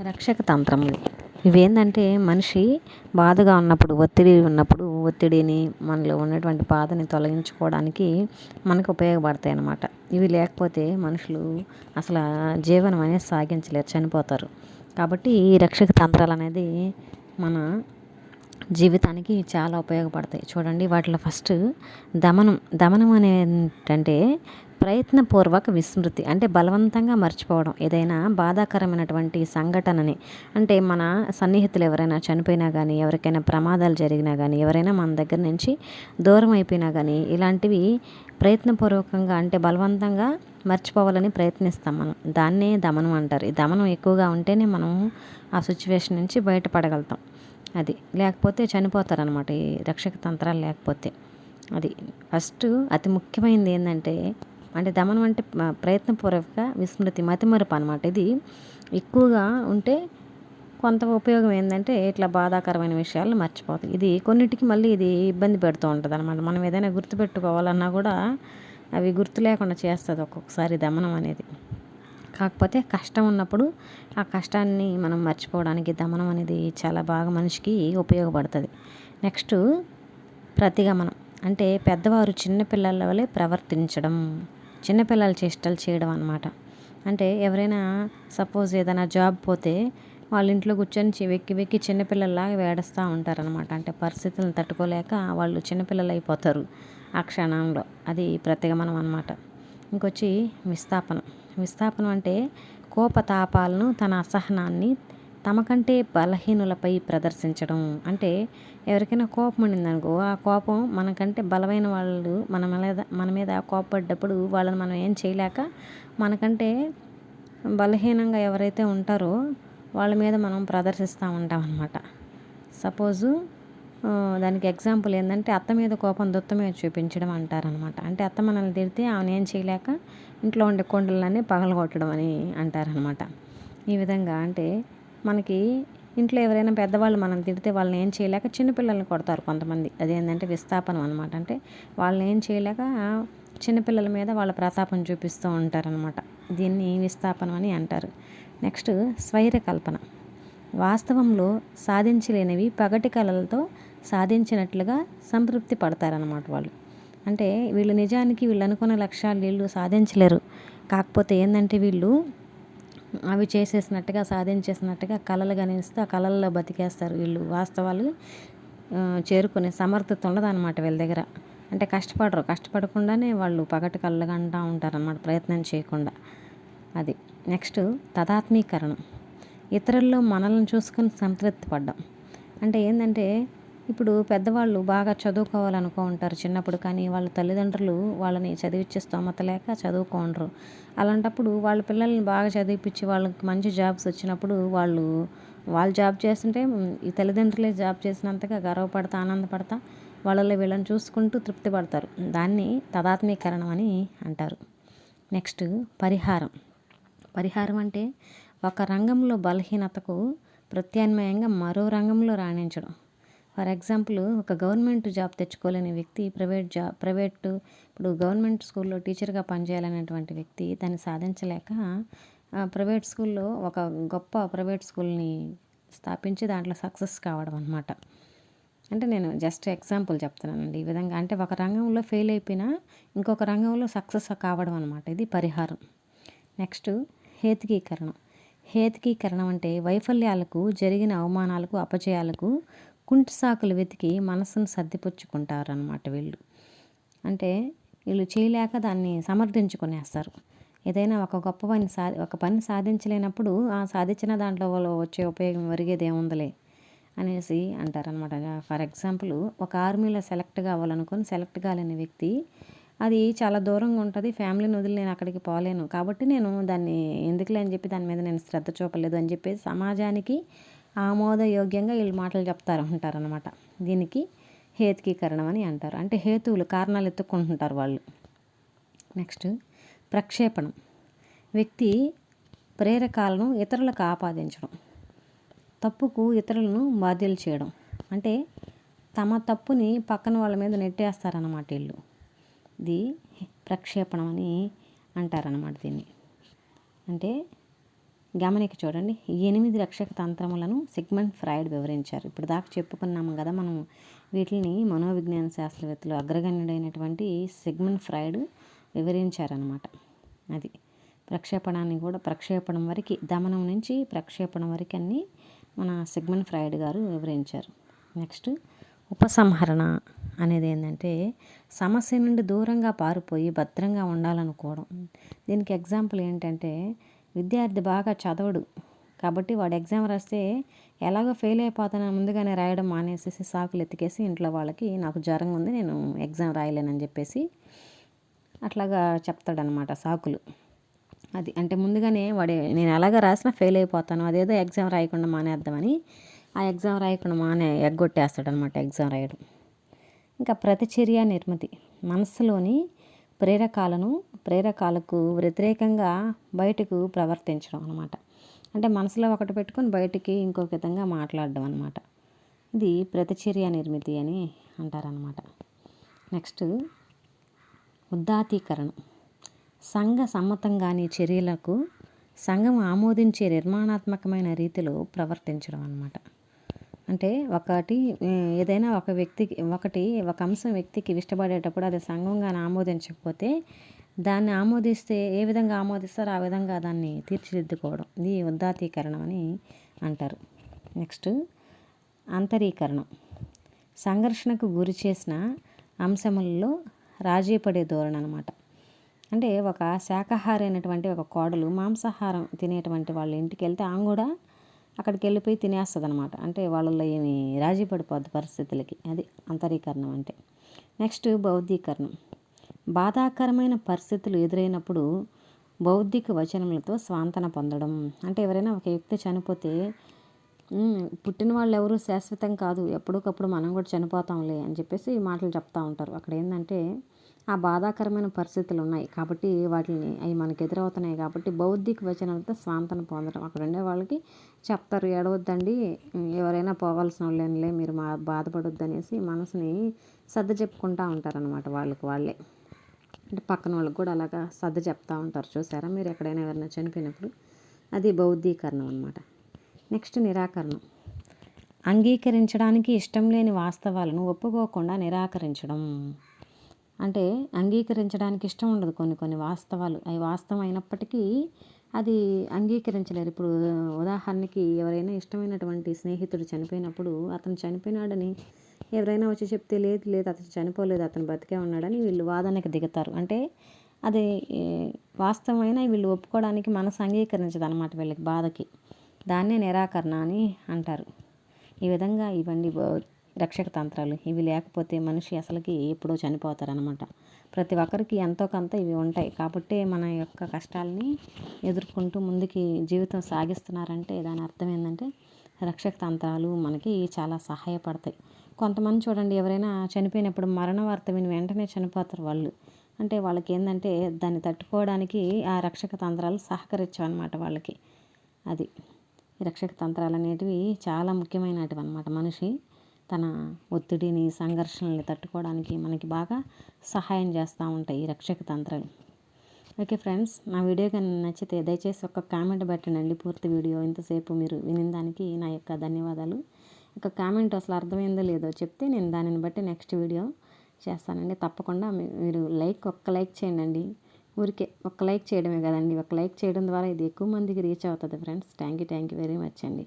రక్షక తంత్రములు. ఇవేంటంటే మనిషి బాధగా ఉన్నప్పుడు ఒత్తిడి ఉన్నప్పుడు ఒత్తిడిని మనలో ఉన్నటువంటి బాధని తొలగించుకోవడానికి మనకు ఉపయోగపడతాయి అన్నమాట. ఇవి లేకపోతే మనుషులు అసలు జీవనం అనేది సాగించలేరు చనిపోతారు. కాబట్టి ఈ రక్షక తంత్రాలు అనేది మన జీవితానికి చాలా ఉపయోగపడతాయి. చూడండి వాటిలో ఫస్ట్ దమనం. దమనం అనే ఏంటంటే ప్రయత్నపూర్వక విస్మృతి అంటే బలవంతంగా మర్చిపోవడం ఏదైనా బాధాకరమైనటువంటి సంఘటనని అంటే మన సన్నిహితులు ఎవరైనా చనిపోయినా కానీ ఎవరికైనా ప్రమాదాలు జరిగినా కానీ ఎవరైనా మన దగ్గర నుంచి దూరం అయిపోయినా కానీ ఇలాంటివి ప్రయత్నపూర్వకంగా అంటే బలవంతంగా మర్చిపోవాలని ప్రయత్నిస్తాం మనం. దాన్నే దమనం అంటారు. ఈ దమనం ఎక్కువగా ఉంటేనే మనం ఆ సిచ్యువేషన్ నుంచి బయటపడగలుగుతాం. అది లేకపోతే చనిపోతారనమాట ఈ రక్షక తంత్రాలు లేకపోతే. అది ఫస్ట్ అతి ముఖ్యమైనది ఏంటంటే అంటే దమనం అంటే ప్రయత్నపూర్వక విస్మృతి మతిమరుపు అనమాట ఇది. ఎక్కువగా ఉంటే కొంత ఉపయోగం ఏంటంటే ఇట్లా బాధాకరమైన విషయాలు మర్చిపోతాయి ఇది కొన్నిటికి మళ్ళీ ఇది ఇబ్బంది పెడుతూ ఉంటుంది అనమాట మనం ఏదైనా గుర్తుపెట్టుకోవాలన్నా కూడా అవి గుర్తు లేకుండా చేస్తుంది ఒక్కొక్కసారి దమనం అనేది. కాకపోతే కష్టం ఉన్నప్పుడు ఆ కష్టాన్ని మనం మర్చిపోవడానికి దమనం అనేది చాలా బాగా మనిషికి ఉపయోగపడుతుంది. నెక్స్ట్ ప్రతిగమనం. అంటే పెద్దవారు చిన్నపిల్లల వలె ప్రవర్తించడం. చిన్నపిల్లల చేష్టలు చేయడం అనమాట అంటే ఎవరైనా సపోజ్ ఏదైనా జాబ్ పోతే వాళ్ళ ఇంట్లో కూర్చొని వెక్కి వెక్కి చిన్నపిల్లల్లాగా వేడస్తూ ఉంటారనమాట అంటే పరిస్థితులను తట్టుకోలేక వాళ్ళు చిన్నపిల్లలు అయిపోతారు ఆ క్షణంలో. అది ప్రతిగమనం అనమాట ఇంకొచ్చి విస్థాపనం. విస్థాపనం అంటే కోపతాపాలను తన అసహనాన్ని తమకంటే బలహీనులపై ప్రదర్శించడం. అంటే ఎవరికైనా కోపం ఉండిందనుకో ఆ కోపం మనకంటే బలమైన వాళ్ళు మన మీద మన మీద కోపపడ్డప్పుడు వాళ్ళని మనం ఏం చేయలేక మనకంటే బలహీనంగా ఎవరైతే ఉంటారో వాళ్ళ మీద మనం ప్రదర్శిస్తూ ఉంటాం అన్నమాట సపోజు దానికి ఎగ్జాంపుల్ ఏంటంటే అత్త మీద కోపం దుత్త మీద చూపించడం అంటారనమాట అంటే అత్త మనల్ని తిడితే ఆమె ఏం చేయలేక ఇంట్లో ఉండే కొండలన్నీ పగలగొట్టడం అని అంటారనమాట ఈ విధంగా అంటే మనకి ఇంట్లో ఎవరైనా పెద్దవాళ్ళు మనం తిడితే వాళ్ళని ఏం చేయలేక చిన్నపిల్లల్ని కొడతారు కొంతమంది. అదేంటంటే విస్థాపనం అనమాట అంటే వాళ్ళని ఏం చేయలేక చిన్నపిల్లల మీద వాళ్ళ ప్రతాపం చూపిస్తూ ఉంటారనమాట దీన్ని విస్థాపనం అని అంటారు. నెక్స్ట్ స్వైర కల్పన. వాస్తవంలో సాధించలేనివి పగటి కళలతో సాధించినట్లుగా సంతృప్తి పడతారనమాట వాళ్ళు. అంటే వీళ్ళు నిజానికి వీళ్ళు అనుకున్న లక్ష్యాలు వీళ్ళు సాధించలేరు. కాకపోతే ఏంటంటే వీళ్ళు అవి చేసేసినట్టుగా సాధించేసినట్టుగా కళలు కనిపిస్తే ఆ కళల్లో బతికేస్తారు వీళ్ళు వాస్తవాలు చేరుకునే సమర్థత ఉండదు అనమాట వీళ్ళ దగ్గర. అంటే కష్టపడరు. కష్టపడకుండానే వాళ్ళు పగటి కళ్ళగంటూ ఉంటారనమాట ప్రయత్నం చేయకుండా. అది. నెక్స్ట్ తదాత్మీకరణం. ఇతరుల్లో మనల్ని చూసుకొని సంతృప్తి పడ్డం. అంటే ఏంటంటే ఇప్పుడు పెద్దవాళ్ళు బాగా చదువుకోవాలనుకో ఉంటారు. చిన్నప్పుడు కానీ వాళ్ళ తల్లిదండ్రులు వాళ్ళని చదివించే స్తోమత లేక చదువుకోండ్రు. అలాంటప్పుడు వాళ్ళ పిల్లల్ని బాగా చదివిపించి వాళ్ళకి మంచి జాబ్స్ వచ్చినప్పుడు వాళ్ళు వాళ్ళు జాబ్ చేస్తుంటే ఈ తల్లిదండ్రులే జాబ్ చేసినంతగా గర్వపడతా ఆనందపడతా వాళ్ళలో వీళ్ళని చూసుకుంటూ తృప్తి పడతారు దాన్ని తదాత్మీకరణం అని అంటారు. నెక్స్ట్ పరిహారం. పరిహారం అంటే ఒక రంగంలో బలహీనతకు ప్రత్యామ్నాయంగా మరో రంగంలో రాణించడం. ఫర్ ఎగ్జాంపుల్ ఒక గవర్నమెంట్ జాబ్ తెచ్చుకోలేని వ్యక్తి ప్రైవేట్ జాబ్ ప్రైవేట్ ఇప్పుడు గవర్నమెంట్ స్కూల్లో టీచర్గా పనిచేయాలనేటువంటి వ్యక్తి దాన్ని సాధించలేక ప్రైవేట్ స్కూల్లో ఒక గొప్ప ప్రైవేట్ స్కూల్ని స్థాపించి దాంట్లో సక్సెస్ కావడం అనమాట అంటే నేను జస్ట్ ఎగ్జాంపుల్ చెప్తున్నానండి. ఈ విధంగా అంటే ఒక రంగంలో ఫెయిల్ అయిపోయినా ఇంకొక రంగంలో సక్సెస్ కావడం అనమాట ఇది పరిహారం. నెక్స్ట్ హేతికీకరణం. హేతికీకరణం అంటే వైఫల్యాలకు జరిగిన అవమానాలకు అపజయాలకు కుంటి సాకులు వెతికి మనసును సర్దిపుచ్చుకుంటారనమాట వీళ్ళు. అంటే వీళ్ళు చేయలేక దాన్ని సమర్థించుకునేస్తారు. ఏదైనా ఒక గొప్ప పని సా ఒక పని సాధించలేనప్పుడు ఆ సాధించిన దాంట్లో వాళ్ళు వచ్చే ఉపయోగం ఒరిగేది ఏముందిలే అనేసి అంటారనమాట ఫర్ ఎగ్జాంపుల్ ఒక ఆర్మీలో సెలెక్ట్ కావాలనుకుని సెలెక్ట్ కాలేని వ్యక్తి అది చాలా దూరంగా ఉంటుంది ఫ్యామిలీని వదిలి నేను అక్కడికి పోలేను కాబట్టి నేను దాన్ని ఎందుకులే అని చెప్పి దాని మీద నేను శ్రద్ధ చూపలేదు అని చెప్పి సమాజానికి ఆమోదయోగ్యంగా వీళ్ళు మాటలు చెప్తారు అంటారనమాట దీనికి హేతుకీకరణం అని అంటారు. అంటే హేతువులు కారణాలు ఎత్తుక్కుంటుంటారు వాళ్ళు. నెక్స్ట్ ప్రక్షేపణం. వ్యక్తి ప్రేరకాలను ఇతరులకు ఆపాదించడం. తప్పుకు ఇతరులను బాధ్యులు చేయడం. అంటే తమ తప్పుని పక్కన వాళ్ళ మీద నెట్టేస్తారన్నమాట వీళ్ళు. ఇది ప్రక్షేపణం అని అంటారనమాట దీన్ని. అంటే గమనిక చూడండి. ఎనిమిది రక్షక తంత్రములను సిగ్మండ్ ఫ్రాయిడ్ వివరించారు. ఇప్పుడు దాకా చెప్పుకున్నాము కదా మనం వీటిని మనోవిజ్ఞాన శాస్త్రవేత్తలు అగ్రగణ్యుడైనటువంటి సిగ్మండ్ ఫ్రాయిడ్ వివరించారనమాట అది ప్రక్షేపణాన్ని కూడా ప్రక్షేపణం వరకు దమనం నుంచి ప్రక్షేపణం వరకు అన్ని మన సిగ్మండ్ ఫ్రాయిడ్ గారు వివరించారు. నెక్స్ట్ ఉపసంహరణ అనేది ఏంటంటే సమస్య నుండి దూరంగా పారిపోయి భద్రంగా ఉండాలనుకోవడం. దీనికి ఎగ్జాంపుల్ ఏంటంటే విద్యార్థి బాగా చదవడు. కాబట్టి వాడు ఎగ్జామ్ రాస్తే ఎలాగో ఫెయిల్ అయిపోతాను ముందుగానే రాయడం మానేసేసి సాకులు ఎత్తికేసి ఇంట్లో వాళ్ళకి నాకు జ్వరం ఉంది నేను ఎగ్జామ్ రాయలేనని చెప్పేసి అట్లాగా చెప్తాడనమాట సాకులు. అది అంటే ముందుగానే వాడే నేను ఎలాగ రాసినా ఫెయిల్ అయిపోతాను అదేదో ఎగ్జామ్ రాయకుండా మానేద్దామని ఆ ఎగ్జామ్ రాయకుండా మానే ఎగ్గొట్టేస్తాడనమాట ఎగ్జామ్ రాయడం. ఇంకా ప్రతిచర్య నిర్మతి. మనసులోని ప్రేరకాలను ప్రేరకాలకు వ్యతిరేకంగా బయటకు ప్రవర్తించడం అనమాట అంటే మనసులో ఒకటి పెట్టుకొని బయటికి ఇంకొక విధంగా మాట్లాడడం అనమాట ఇది ప్రతిచర్య నిర్మితి అని అంటారనమాట నెక్స్ట్ ఉద్దాతీకరణం. సంఘ సమ్మతంగాని చర్యలకు సంఘం ఆమోదించే నిర్మాణాత్మకమైన రీతిలో ప్రవర్తించడం అనమాట అంటే ఒకటి ఏదైనా ఒక వ్యక్తికి ఒకటి ఒక అంశం వ్యక్తికి ఇష్టపడేటప్పుడు అది సంఘంగా ఆమోదించకపోతే దాన్ని ఆమోదిస్తే ఏ విధంగా ఆమోదిస్తారో ఆ విధంగా దాన్ని తీర్చిదిద్దుకోవడం. ఇది ఉద్దాతీకరణం అని అంటారు. నెక్స్ట్ అంతరీకరణం. సంఘర్షణకు గురి చేసిన అంశములలో రాజీ పడే ధోరణి అనమాట అంటే ఒక శాకాహారి అయినటువంటి ఒక కోడలు మాంసాహారం తినేటువంటి వాళ్ళ ఇంటికి వెళ్తే ఆమె కూడా అక్కడికి వెళ్ళిపోయి తినేస్తుంది అనమాట అంటే వాళ్ళలో ఏమి రాజీ పడిపోద్ది పరిస్థితులకి. అది అంతరీకరణం అంటే. నెక్స్ట్ బౌద్ధీకరణం. బాధాకరమైన పరిస్థితులు ఎదురైనప్పుడు బౌద్ధిక వచనములతో స్వాంతన పొందడం. అంటే ఎవరైనా ఒక వ్యక్తి చనిపోతే పుట్టిన వాళ్ళు ఎవరు శాశ్వతం కాదు. ఎప్పటికప్పుడు మనం కూడా చనిపోతాంలే అని చెప్పేసి ఈ మాటలు చెప్తూ ఉంటారు. అక్కడ ఏంటంటే ఆ బాధాకరమైన పరిస్థితులు ఉన్నాయి కాబట్టి వాటిని అవి మనకు ఎదురవుతున్నాయి కాబట్టి బౌద్ధిక వచనంతో స్వాంతన పొందడం. అక్కడ ఉండే వాళ్ళకి చెప్తారు ఏడవద్దండి. ఎవరైనా పోవాల్సిన వాళ్ళేనులే మీరు మా బాధపడొద్దు అనేసి మనసుని సర్ది చెప్పుకుంటూ ఉంటారనమాట వాళ్ళకి వాళ్ళే. అంటే పక్కన వాళ్ళకి కూడా అలాగా సర్ది చెప్తూ ఉంటారు. చూసారా? మీరు ఎక్కడైనా ఎవరైనా చనిపోయినప్పుడు అది బౌద్ధీకరణం అనమాట నెక్స్ట్ నిరాకరణం. అంగీకరించడానికి ఇష్టం లేని వాస్తవాలను ఒప్పుకోకుండా నిరాకరించడం. అంటే అంగీకరించడానికి ఇష్టం ఉండదు కొన్ని కొన్ని వాస్తవాలు. అవి వాస్తవం అయినప్పటికీ అది అంగీకరించలేరు. ఇప్పుడు ఉదాహరణకి ఎవరైనా ఇష్టమైనటువంటి స్నేహితుడు చనిపోయినప్పుడు అతను చనిపోయినాడని ఎవరైనా వచ్చి చెప్తే లేదు లేదు అతను చనిపోలేదు అతను బతికే ఉన్నాడని వీళ్ళు వాదనకి దిగుతారు. అంటే అది వాస్తవమైన వీళ్ళు ఒప్పుకోవడానికి మనసు అంగీకరించదు అనమాట వీళ్ళకి బాధకి. దాన్నే నిరాకరణ అని అంటారు. ఈ విధంగా ఇవన్నీ రక్షక తంత్రాలు. ఇవి లేకపోతే మనిషి అసలుకి ఎప్పుడో చనిపోతారనమాట ప్రతి ఒక్కరికి ఎంతో కొంత ఇవి ఉంటాయి. కాబట్టి మన యొక్క కష్టాలని ఎదుర్కొంటూ ముందుకి జీవితం సాగిస్తున్నారంటే దాని అర్థం ఏంటంటే రక్షక తంత్రాలు మనకి చాలా సహాయపడతాయి. కొంతమంది చూడండి ఎవరైనా చనిపోయినప్పుడు మరణ వార్త విని వెంటనే చనిపోతారు వాళ్ళు. అంటే వాళ్ళకి ఏంటంటే దాన్ని తట్టుకోవడానికి ఆ రక్షక తంత్రాలు సహకరించవన్నమాట వాళ్ళకి. అది రక్షక తంత్రాలు అనేటివి చాలా ముఖ్యమైనటివి అనమాట మనిషి తన ఒత్తిడిని సంఘర్షణల్ని తట్టుకోవడానికి మనకి బాగా సహాయం చేస్తూ ఉంటాయి ఈ రక్షక తంత్రాలు. ఓకే ఫ్రెండ్స్ నా వీడియో కానీ నచ్చితే దయచేసి ఒక కామెంట్ పెట్టండి పూర్తి వీడియో ఇంతసేపు మీరు వినిందానికి నా యొక్క ధన్యవాదాలు. ఒక కామెంట్ అసలు అర్థమైందో లేదో చెప్తే నేను దానిని బట్టి నెక్స్ట్ వీడియో చేస్తానండి. తప్పకుండా మీరు లైక్ ఒక్క లైక్ చేయండి ఊరికే ఒక్క లైక్ చేయడమే కదండి. ఒక లైక్ చేయడం ద్వారా ఇది ఎక్కువ మందికి రీచ్ అవుతుంది friends. Thank you thank you very much అండి.